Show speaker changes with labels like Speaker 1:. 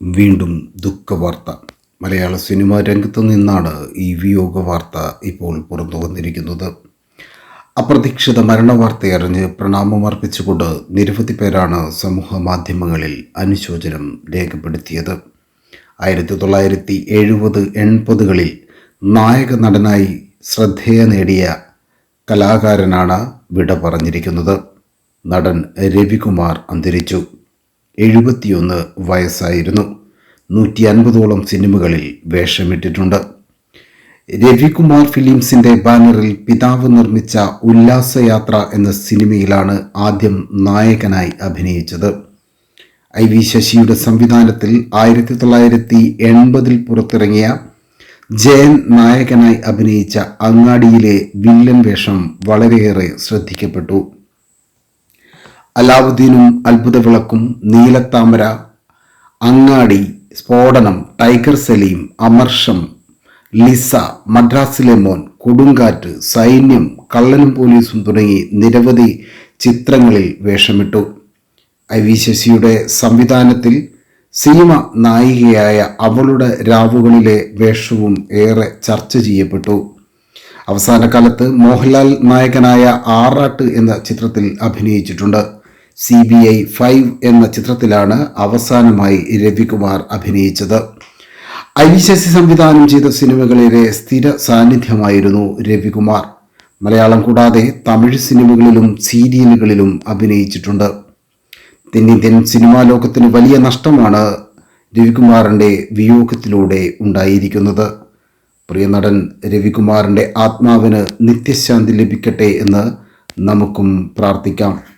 Speaker 1: വീണ്ടും ദുഃഖവാർത്ത. മലയാള സിനിമാ രംഗത്തു നിന്നാണ് ഈ വിയോഗ വാർത്ത ഇപ്പോൾ പുറത്തു വന്നിരിക്കുന്നത്. അപ്രതീക്ഷിത മരണവാർത്ത അറിഞ്ഞ് പ്രണാമമർപ്പിച്ചുകൊണ്ട് നിരവധി പേരാണ് സമൂഹ മാധ്യമങ്ങളിൽ അനുശോചനം രേഖപ്പെടുത്തിയത്. ആയിരത്തി തൊള്ളായിരത്തി എഴുപത് എൺപതുകളിൽ നായക നടനായി ശ്രദ്ധേയ നേടിയ കലാകാരനാണ് വിട പറഞ്ഞിരിക്കുന്നത്. നടൻ രവികുമാർ അന്തരിച്ചു. എഴുപത്തിയൊന്ന് വയസ്സായിരുന്നു. നൂറ്റി അൻപതോളം സിനിമകളിൽ വേഷമിട്ടിട്ടുണ്ട്. രവികുമാർ ഫിലിംസിന്റെ ബാനറിൽ പിതാവ് നിർമ്മിച്ച ഉല്ലാസയാത്ര എന്ന സിനിമയിലാണ് ആദ്യം നായകനായി അഭിനയിച്ചത്. ഐ വി ശശിയുടെ സംവിധാനത്തിൽ ആയിരത്തി തൊള്ളായിരത്തി എൺപതിൽ പുറത്തിറങ്ങിയ ജയൻ നായകനായി അഭിനയിച്ച അങ്ങാടിയിലെ വില്ലൻ വേഷം വളരെയേറെ ശ്രദ്ധിക്കപ്പെട്ടു. അലാവുദ്ദീനും അത്ഭുതവിളക്കും നീലത്താമര അങ്ങാടി സ്ഫോടനം ടൈഗർ സലീം അമർഷം ലിസ മദ്രാസിലെ മോൻ കൊടുങ്കാറ്റ് സൈന്യം കള്ളനും പോലീസും തുടങ്ങി നിരവധി ചിത്രങ്ങളിൽ വേഷമിട്ടു. ഐ വി ശശിയുടെ സംവിധാനത്തിൽ സിനിമ നായികയായ അവളുടെ രാവുകളിലെ വേഷവും ഏറെ ചർച്ച ചെയ്യപ്പെട്ടു. അവസാന കാലത്ത് മോഹൻലാൽ നായകനായ ആറാട്ട് എന്ന ചിത്രത്തിൽ അഭിനയിച്ചിട്ടുണ്ട്. സി ബി ഐ ഫൈവ് എന്ന ചിത്രത്തിലാണ് അവസാനമായി രവികുമാർ അഭിനയിച്ചത്. ഐ സംവിധാനം ചെയ്ത സിനിമകളിലെ സ്ഥിര സാന്നിധ്യമായിരുന്നു രവികുമാർ. മലയാളം കൂടാതെ തമിഴ് സിനിമകളിലും സീരിയലുകളിലും അഭിനയിച്ചിട്ടുണ്ട്. തെന്നിന്ത്യൻ സിനിമാ ലോകത്തിന് വലിയ നഷ്ടമാണ് രവികുമാറിന്റെ വിയോഗത്തിലൂടെ ഉണ്ടായിരിക്കുന്നത്. പ്രിയ നടൻ രവികുമാറിന്റെ ആത്മാവിന് നിത്യശാന്തി ലഭിക്കട്ടെ എന്ന് നമുക്കും പ്രാർത്ഥിക്കാം.